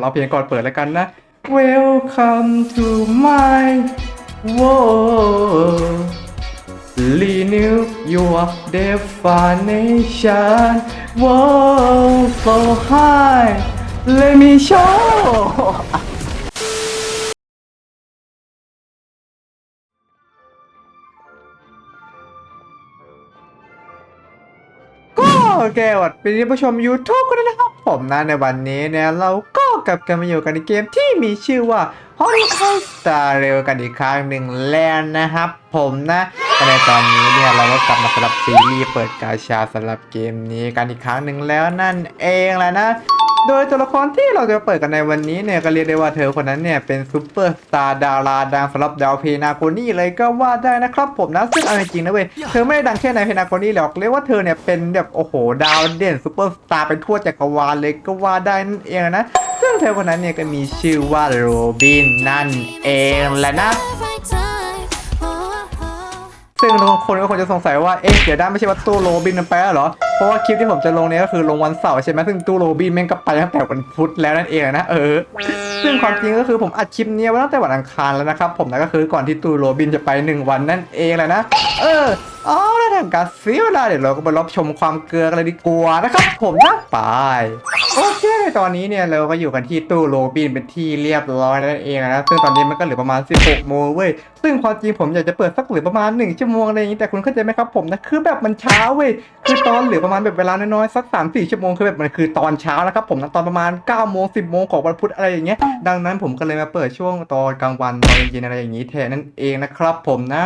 เราเพลงก่อนเปิดแล้วกันนะ Welcome to my world Renew your definition World so high Let me show ก็แกวัดเป็นผู้ชม YouTube กันนะครับ ผมนะในวันนี้เนี่ยเราก็ กลับกันมาอยู่กันในเกมที่มีชื่อว่า h o l y o Star เร็วกันอีกครั้งหนึ่งแล้วนะครับผมนะในตอนนี้เนี่ยเราก็กลับมาสำหรับซีรีส์เปิดกาชาสำหรับเกมนี้กันอีกครั้งหนึ่งแล้วนั่นเองแหละนะโดยตัวละครที่เราจะเปิดกันในวันนี้เนี่ยก็เรียกได้ว่าเธอคนนั้นเนี่ยเป็นซูเปอร์สตาร์ดาราดังสำหรับดาวเพนาโกนี่เลยก็ว่าได้นะครับผมนะซึ่งเอาจริงนะเว้ยเธอไม่ได้ดังแค่ในเพนาโกนี่หรอกเรียกว่าเธอเนี่ยเป็นแบบโอ้โหดาวเด่นซูเปอร์สตาร์เป็นทั่วจักรวาลเลยก็ว่าได้นั่นเองนะ เธอคนนั้นเนี่ยก็มีชื่อว่าโรบินนั่นเองแหละนะซึ่งบางคนก็คงจะสงสัยว่าเอ๊ะเดี๋ยวด้านไม่ใช่ว่าตู้โรบินมันไปแล้วเหรอเพราะว่าคลิปที่ผมจะลงเนี่ยก็คือลงวันเสาร์ใช่ไหมซึ่งตู้โรบินแม่งก็ไปตั้งแต่วันพุธแล้วนั่นเองนะเออ ซึ่งความจริงก็คือผมอัดคลิปเนี้ยไว้ตั้งแต่วันอังคารแล้วนะครับผมนะก็คือก่อนที่ตู้โรบินจะไปหนึ่งวันนั่นเองแหละนะเออเอาแล้วทำการเสียเวลาเดี๋ยวเราก็ไปรับชมความเกลือกันเลยดีกว่านะครับผมนะไปโอเค ตอนนี้เนี่ยเราก็อยู่กันที่ตู้โรบินเป็นที่เรียบร้อยนั่นเองนะซึ่งตอนนี้มันก็เหลือประมาณ 16 โมงเว้ย ซึ่งความจริงผมอยากจะเปิดสักเหลือประมาณ 1 ชั่วโมงอะไรอย่างนี้ แต่คุณเข้าใจไหมครับผมนะ คือแบบมันเช้าเว้ย คือตอนเหลือประมาณแบบเวลาน้อยๆสัก 3 4 ชั่วโมงคือแบบมันคือตอนเช้านะครับผมนะตอนประมาณ9โมง10 โมงของวันพุธอะไรอย่างเงี้ย ดังนั้นผมก็เลยมาเปิดช่วงตอนกลางวันตอนเย็นอะไรอย่างนี้แทนนั่นเองนะครับผมนะ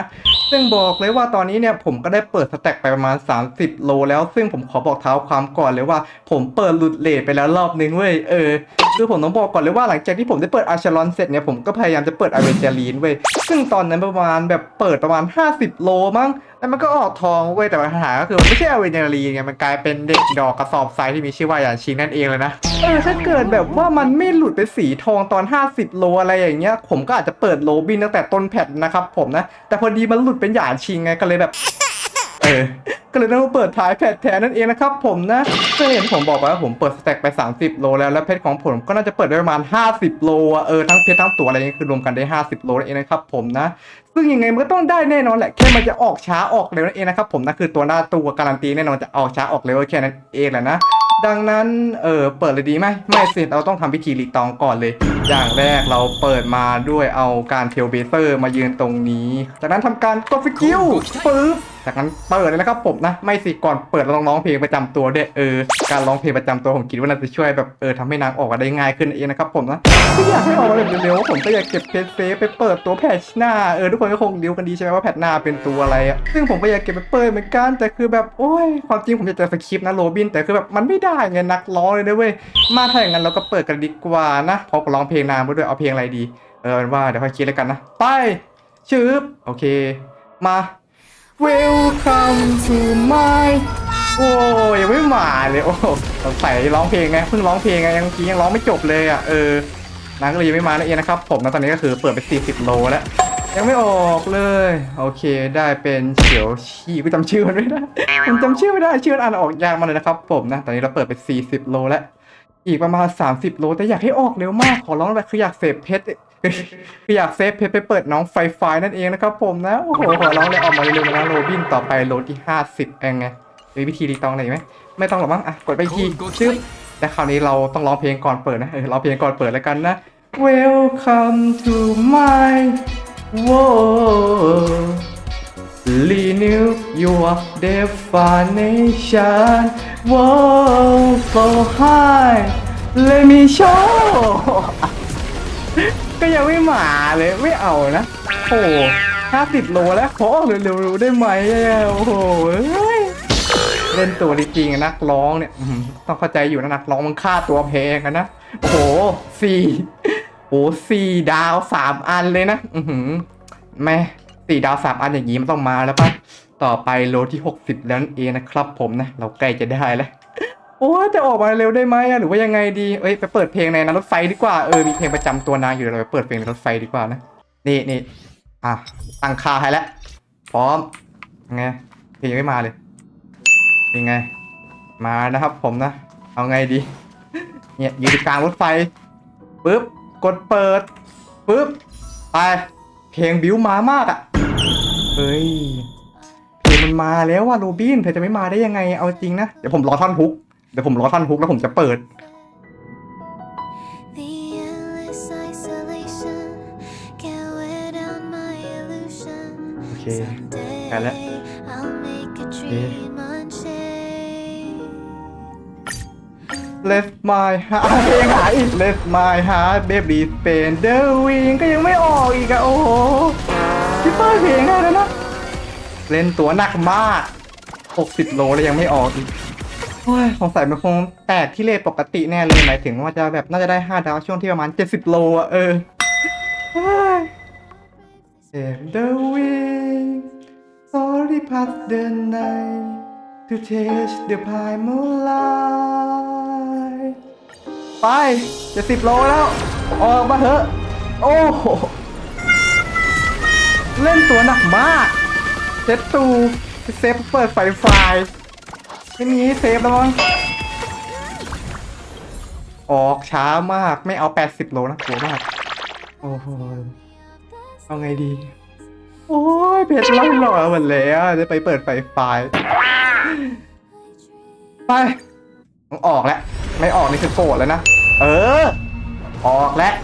ซึ่งบอกเลยว่าตอนนี้เนี่ยผมก็ได้เปิดสแต็กไปประมาณ 30 โลแล้ว ซึ่งผมขอบอกเท้าความก่อนเลยว่า ผมเปิดหลุดเลทไปแล้วรอบนึงเว้ยเออ คือผมต้องบอกก่อนเลยว่าหลังจากที่ผมได้เปิดอาชารอนเสร็จเนี่ยผมก็พยายามจะเปิดอเวนเจลีนเว้ยซึ่งตอนนั้นประมาณแบบเปิดประมาณ 50 โลมั้งแล้วมันก็ออกทองเว้ยแต่ปัญหาก็คือมันไม่ใช่อเวนเจลีนไงมันกลายเป็นเด็กดอกกระสอบทรายที่มีชื่อว่าอย่างชิงนั่นเองเลยนะเออถ้าเกิดแบบว่ามันไม่หลุดไปสีทองตอน 50 โลอะไรอย่างเงี้ยผมก็อาจจะเปิดโลบินตั้งแต่ต้นแพทนะครับผมนะแต่พอดีมันหลุดเป็นหยาชิงไงก็เลยแบบ ออก็เลยต้องมาเปิดท้ายแพทแทนนั่นเองนะครับผมนะซึ่งเห็นผมบอกไปว่าผมเปิดสแต็กไป 30 โลแล้ว แล้วเพชรของผมก็น่าจะเปิดได้ประมาณ 50 โลอะเออทั้งเพชรทั้งตัวอะไรเงี้ยคือรวมกันได้ 50 โลนั่นเองนะครับผมนะ ซึ่งยังไงมันก็ต้องได้แน่นอนแหละแค่มันจะออกช้าออกเร็วนั่นเองนะครับผมนะคือตัวหน้าตัวการันตีแน่นอนจะออกช้าออกเร็วแค่นั้นเองแหละนะดังนั้น เออเปิดเลยดีไหม ไม่สิเราต้องทำพิธีรีตองก่อนเลย อย่างแรกเราเปิดมาด้วยเอาการเทลเบเซอร์มายืนตรงนี้ จากนั้นทำการกดสกิลปึ๊บ จากนั้นเปิดเลยนะครับผมนะ ไม่สิก่อนเปิดเราต้องร้องเพลงประจำตัวด้วยเออการร้องเพลงประจำตัวผมคิดว่าน่าจะช่วยแบบเออทำให้นางออกมาได้ง่ายขึ้นเองนะครับผมนะไม่อยากให้ออกมาแบบเร็วๆผมก็อยากเก็บเพจเซฟไปเปิดตัวแพทหน้าเออทุกคนก็คงดิวกันดีใช่ไหมว่าแพทหน้าเป็นตัวอะไรอะซึ่งผมก็อยากเก็บไปเปิดเหมือนกันแต่คือแบบโอ้ยความจริงผมอยากจะสคริปต์นะโรบินแต่คือแบบมันไม่ได้ไงนักร้องเลยนะเว้ยมาถ้าอย่างนั้นเราก็เปิดกันดีกว่านะพอร้องเพลงนานไปด้วยเอาเพลงอะไรดีเออเป็นว่าเดี๋ยวค่อยคิดแล้วกันนะไปชืบโอเค มา Welcome to my โอ้ยยังไม่มาเลยโอ้สงสัยร้องเพลงไงเพิ่งร้องเพลงไงยังเมื่อกี้ยังร้องไม่จบเลยอะเออนางก็เลยยังไม่มาเองนะครับ ผมนะตอนนี้ก็คือเปิดไป 40 โลแล้ว ยังไม่ออกเลย โอเค ได้เป็นเฉียวชีกูจำชื่อมันไม่ได้ผมจำชื่อไม่ได้ชื่อมันอ่านออกยากมาเลยนะครับ ผมนะตอนนี้เราเปิดไป 40 โลแล้วอีกประมาณ 30 โลแต่อยากให้ออกเร็วมากขอร้องเลยคืออยากเสพเพชร คืออยากเซฟเพชรไปเปิดน้องไฟไฟนั่นเองนะครับผมนะ โอ้โหขอร้องเลยออกมาเร็วๆนะโรบินต่อไปโลที่50เองไงมีวิธีรีตองอะไรไหมไม่ต้องหรอกมั้งอะกดไปอีกทีชึบแต่คราวนี้เราต้องร้องเพลงก่อนเปิดนะเออร้องเพลงก่อนเปิดแล้วกันนะ Welcome to my world Renew your definition World so high Let me show ก็ยังไม่มาเลยไม่เอานะโอ้ห้าสิบโลแล้วขอเร็วๆได้ไหมโอ้โหเล่นตัวจริงๆนักร้องเนี่ยต้องเข้าใจอยู่นะนักร้องมันค่าตัวแพงอะนะโอ้โหสี่โอ้สี่ดาวสามอันเลยนะ อือหือแม่สี่ดาวสามอันอย่างนี้มันต้องมาแล้วปะต่อไปโลที่หกสิบแล้วนั่นเองนะครับผมนะ เราใกล้จะได้แล้ว โอ้จะออกมาเร็วได้ไหมอะหรือว่ายังไงดีเอ้ยไปเปิดเพลงในนั้นรถไฟดีกว่าเออมีเพลงประจำตัวนางอยู่เดี๋ยวเราไปเปิดเพลงในรถไฟดีกว่านะนี่นี่อะตั้งคาให้แล้วพร้อมไงเพลงยังไม่มาเลยยังไง มานะครับผมนะ เอาไงดีเนี่ยอยู่กลางรถไฟปึ๊บกดเปิดปึ๊บไปเพลงบิวมามากอะ่ะเฮ้ยเพลงมันมาแล้วว่าโรบินเธอจะไม่มาได้ยังไงเอาจริงนะเดี๋ยวผมรอท่อนฮุก ดี๋ยวผมรอท่อนฮุกแล้วผมจะเปิด The endless isolation can't wear down my illusion. โอเค Someday ไปแล้ว I'll make a dream unchained. Left my heart เพลงหายอีก Left my heart baby pain the wing ก็ยังไม่ออกอีกอะโอ้โหพี่เปิดเพลงได้แล้วนะ เล่นตัวหนักมาก 60 โลแล้วยังไม่ออกอีก โอ้ยสงสัยมันคงแตกที่เลทปกติแน่เลยหมายถึงว่าจะแบบน่าจะได้5ดาวช่วงที่ประมาณ 70 โลอะเออเฮ้ย Save the wing sorry past the night to taste the pie moonlight ไปจะสิบโลแล้ว ออกมาเถอะ โอ้โห เล่นตัวหนักมากเซตตูเซฟเปิดไฟไฟ ไม่มีให้เซฟแล้วมั้งออกช้ามากไม่เอา80โลนะกลัวมาก โอ้โหเอาไงดี โอ้ยเพชรล่หล่อหมดแล้วจะไปเปิดไฟไฟไปต้องออกแล้ว ไม่ออกนี่คือโกรธแล้วนะ เออ ออกแล้ว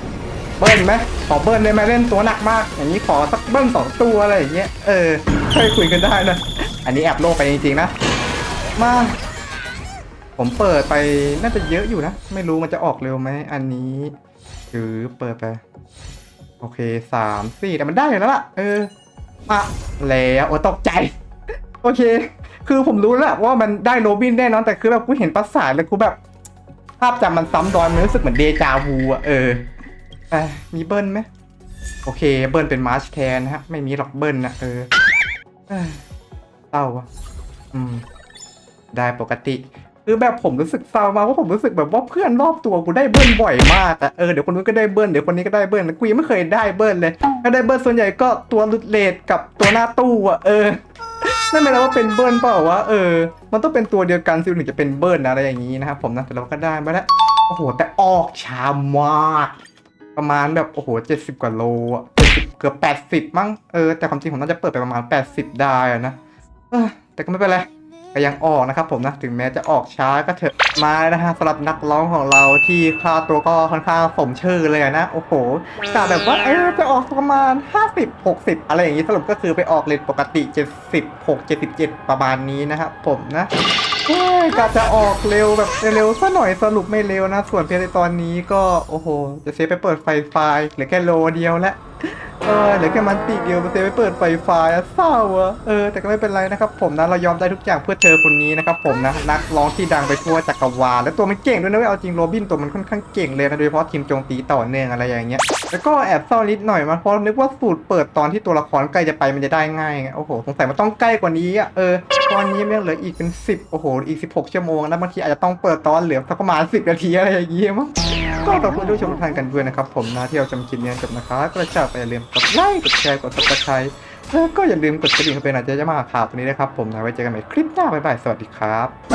เบิ้ลไหมขอเบิ้ลได้ไหมเล่นตัวหนักมาก อย่างนี้ขอสักเบิ้ลสองตัวอะไรอย่างเงี้ย เออค่อยคุยกันได้นะ อันนี้แอบโลกไปจริงๆนะ มา ผมเปิดไปน่าจะเยอะอยู่นะ ไม่รู้มันจะออกเร็วไหมอันนี้หรือเปิดไป โอเคสามสี่แต่มันได้อยู่แล้วล่ะ เออ มาแล้วโอ้ตกใจ โอเค คือผมรู้แล้วว่ามันได้โรบินแน่นอนแต่คือแบบกูเห็นประสาทแล้วกูแบบ ภาพจำมันซ้ำรอยมันรู้สึกเหมือนเดจาวูอะเอออะมีเบิ้ลไหมโอเค เบิ้ลเป็นมาร์ชแทนนะฮะ ไม่มีหรอกเบิ้ลนะเออเอ้ยเศร้าวะอืม ได้ปกติคือแบบผมรู้สึกเศร้ามากว่าผมรู้สึกแบบว่าเพื่อนรอบตัวกูได้เบิ้ลบ่อยมากอะเออเดี๋ยวคนนู้นก็ได้เบิ้ลเดี๋ยวคนนี้ก็ได้เบิ้ลกูยังไม่เคยได้เบิ้ลเลยถ้าได้เบิ้ลส่วนใหญ่ก็ตัวลุดเลดกับตัวหน้าตู้อะเออนั่นหมายความว่าเป็นเบิ้ลเปล่าวะเออ มันต้องเป็นตัวเดียวกันซิลถึงจะเป็นเบิ้ลนะอะไรอย่างนี้นะครับผมนะแต่เราก็ได้มาแล้วโอ้โหแต่ออกช้ามากประมาณแบบโอ้โหเจ็ดสิบกว่าโลอะเจ็ดสิบเกือบแปดสิบมั้งเออแต่ความจริงผมน่าจะเปิดไปประมาณแปดสิบได้อะนะเออแต่ก็ไม่เป็นไร ก็ยังออกนะครับผมนะถึงแม้จะออกช้าก็เถอะมาแล้วนะฮะสำหรับนักร้องของเราที่ค่าตัวก็ค่อนข้างสมชื่อเลยนะโอ้โหกะแบบว่าเออจะออกประมาณ 50 60 อะไรอย่างนี้สรุปก็คือไปออกเลทปกติ 76 77 ประมาณนี้นะครับผมนะกะจะออกเร็วแบบเร็วซะหน่อยสรุปไม่เร็วนะ ส่วนเพลงในตอนนี้ก็โอ้โห จะเซฟไปเปิดไฟไฟล์หลือแค่โลเดียวแล้ว เออเหลือแค่มันติเดียวเซฟไปเปิดไฟฟล์อะเศร้าอะเออแต่ก็ไม่เป็นไรนะครับผมนะเรายอมได้ทุกอย่างเพื่อเธอคนนี้นะครับผมนะนักร้องที่ดังไปทั่วจักรวาลและตัวมันเก่งด้วยนะเว้ยเอาจริงโรบินตัวมันค่อนข้างเก่งเลยนะโดยเฉพาะทีมโจมตีต่อเนื่องอะไรอย่างเงี้ยแล้วก็แอบเศร้านิดหน่อยมันเพราะนึกว่าสูตรเปิดตอนที่ตัวละครใกล้จะไปมันจะได้ง่ายไงโอ้โหสงสัยมันต้องใกล้กว่านี้อะเออตอนนี้มันเหลืออีกเป็น10โอ้โหอีก 16ชั่วโมงนะบางทีอาจจะต้องเปิดตอนเหลือสักประมาณ10นาทีอะไรอย่างเงี้ยมั้ง ก็ขอบคุณทุกชมทานกันด้วยนะครับ ผมนะที่เราจำคลิปนี้จบนะครับก็จะไปอย่าลืมกดไลค์กดแชร์กดซับสไครต์แล้วก็อย่าลืมกดกระดิ่งเพื่อเป็นอาจจะจะมาข่าวตันนี้นะครับผมนะไว้เจอกันใหม่คลิปหน้าบ๊ายบายสวัสดีครับ